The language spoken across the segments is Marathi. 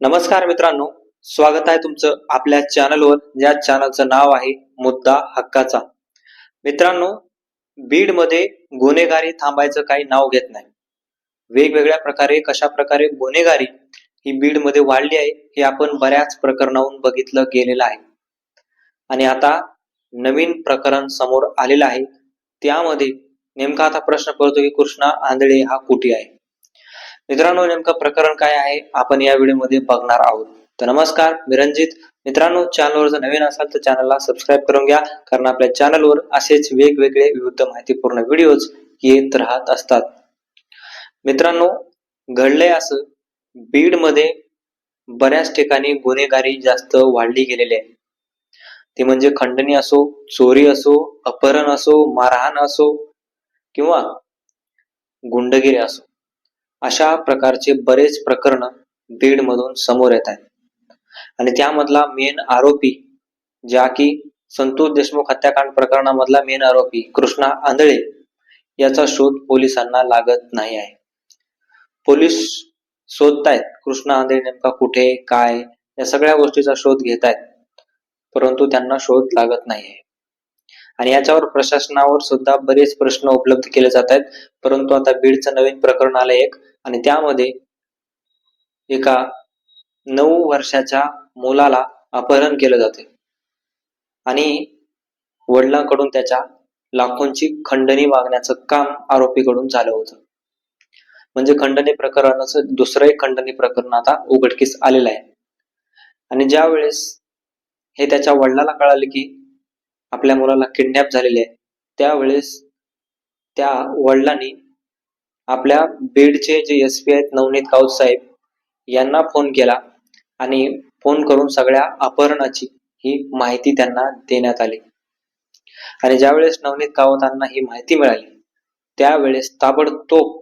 नमस्कार मित्रांनो स्वागत आहे तुमचं आपल्या चॅनलवर ज्या चॅनलचं नाव आहे मुद्दा हक्काचा. मित्रांनो बीडमध्ये गुन्हेगारी थांबायचं काही नाव घेत नाही. वेगवेगळ्या प्रकारे कशा प्रकारे गुन्हेगारी ही बीडमध्ये वाढली आहे हे आपण बऱ्याच प्रकरणाहून बघितलं गेलेलं आहे. आणि आता नवीन प्रकरण समोर आलेलं आहे. त्यामध्ये नेमका आता प्रश्न पडतो की कृष्णा आंधळे हा कुठे आहे? मित्रांनो नेमकं प्रकरण काय आहे आपण या व्हिडिओमध्ये बघणार आहोत. तर नमस्कार मी रंजित मित्रांनो चॅनलवर जर नवीन असाल तर चॅनलला सबस्क्राईब करून घ्या कारण आपल्या चॅनलवर असेच वेगवेगळे विविध माहितीपूर्ण व्हिडिओज येत राहत असतात. मित्रांनो घडलंय असं बीडमध्ये बऱ्याच ठिकाणी गुन्हेगारी जास्त वाढली गेलेली आहे. ती म्हणजे खंडणी असो चोरी असो अपहरण असो मारहाण असो किंवा गुंडगिरी असो. अशा प्रकारचे बरेच प्रकरण बीड मधून समोर येत आहेत. आणि त्यामधला मेन आरोपी ज्या की संतोष देशमुख हत्याकांड प्रकरणामधला मेन आरोपी कृष्णा आंधळे याचा शोध पोलिसांना लागत नाही आहे. पोलीस शोधतायत कृष्णा आंधळे नेमका कुठे काय या सगळ्या गोष्टीचा शोध घेत आहेत परंतु त्यांना शोध लागत नाही आहे आणि याच्यावर प्रशासनावर सुद्धा बरेच प्रश्न उपलब्ध केले जात आहेत. परंतु आता बीडचं नवीन प्रकरण आलं एक आणि त्यामध्ये एका नऊ वर्षाच्या मुलाला अपहरण केलं जाते. आणि वडिलांकडून त्याच्या लाखोंची खंडणी मागण्याचं काम आरोपीकडून झालं होतं. म्हणजे खंडणी प्रकरणाचं दुसरं एक खंडणी प्रकरण आता उघडकीस आलेलं आहे. आणि ज्या वेळेस हे त्याच्या वडिलाला कळाले की आपल्या मुलाला किडनॅप झालेले आहे त्यावेळेस त्या वडिलांनी आपल्या बीडचे जे एस पी आहेत नवनीत काऊत साहेब यांना फोन केला आणि फोन करून सगळ्या अपहरणाची ही माहिती त्यांना देण्यात आली. आणि ज्यावेळेस नवनीत कावतांना ही माहिती मिळाली त्यावेळेस ताबडतोब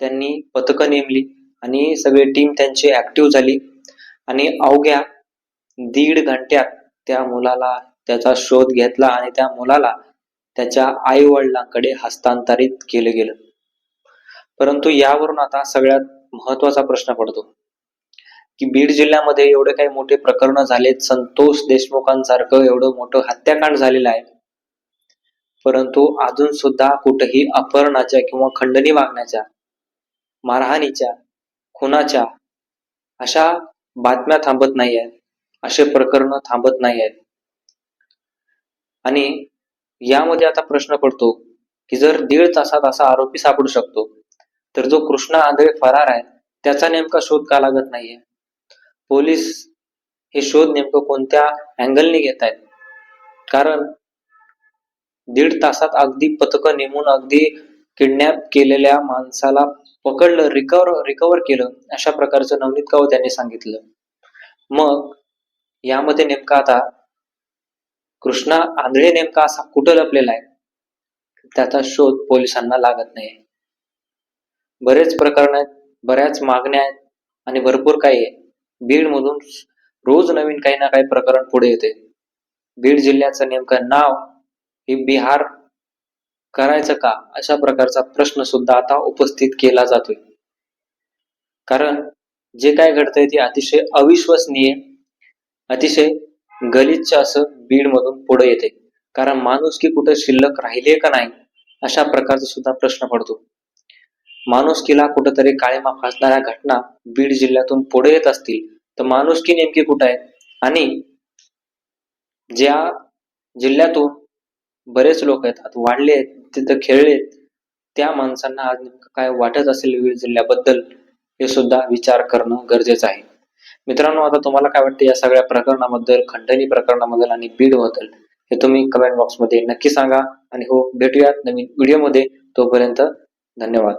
त्यांनी पथकं नेमली आणि सगळी टीम त्यांची ऍक्टिव्ह झाली. आणि अवघ्या दीड घंट्यात त्या मुलाला त्याचा शोध घेतला आणि त्या मुलाला त्याच्या आई वडिलांकडे हस्तांतरित केलं गेलं. परंतु यावरून आता सगळ्यात महत्त्वाचा प्रश्न पडतो की बीड जिल्ह्यामध्ये एवढे काही मोठे प्रकरण झालेत संतोष देशमुखांसारखं एवढं मोठं हत्याकांड झालेलं आहे. परंतु अजून सुद्धा कुठेही अपहरणाच्या किंवा खंडणी मागण्याच्या मारहाणीच्या खुनाच्या अशा बातम्या थांबत नाही आहेत असे प्रकरण थांबत नाही आहेत आणि यामध्ये आता प्रश्न पडतो की जर दीड तासात असा आरोपी सापडू शकतो तर जो कृष्णा आंधळे फरार आहे त्याचा नेमका शोध का लागत नाहीये? पोलीस हे शोध नेमकं कोणत्या अँगलने घेत आहेत कारण दीड तासात अगदी पथक नेमून अगदी किडनॅप केलेल्या माणसाला पकडलं रिकवर रिकवर केलं अशा प्रकारचं नवनीत काव त्यांनी सांगितलं. मग यामध्ये नेमका आता कृष्णा आंधळे नेमका असा कुठं लपलेला आहे? त्याचा शोध पोलिसांना लागत नाही. बरेच प्रकरण आहेत बऱ्याच मागण्या आहेत आणि भरपूर काही आहे. बीड मधून रोज नवीन काही ना काही प्रकरण पुढे येते. बीड जिल्ह्याचं नेमकं नाव हे बिहार करायचं का? अशा प्रकारचा प्रश्न सुद्धा आता उपस्थित केला जातोय. कारण जे काय घडतंय ते अतिशय अविश्वसनीय अतिशय गलिच्छ असं बीड मधून पुढे येते. कारण माणूस की कुठं शिल्लक राहिले का नाही अशा प्रकारचा सुद्धा प्रश्न पडतो. माणुसकीला कुठंतरी काळीमा फासणाऱ्या घटना बीड जिल्ह्यातून पुढे येत असतील तर माणुसकी नेमकी कुठं आहे? आणि ज्या जिल्ह्यातून बरेच लोक येतात वाढले आहेत तिथं खेळले त्या माणसांना आज नेमकं काय वाटत असेल बीड जिल्ह्याबद्दल हे सुद्धा विचार करणं गरजेचं आहे. मित्रांनो आता तुम्हाला काय वाटतं या सगळ्या प्रकरणाबद्दल खंडणी प्रकरणाबद्दल आणि बीडबद्दल हे तुम्ही कमेंट बॉक्समध्ये नक्की सांगा. आणि हो भेटूयात नवीन व्हिडिओमध्ये तोपर्यंत धन्यवाद.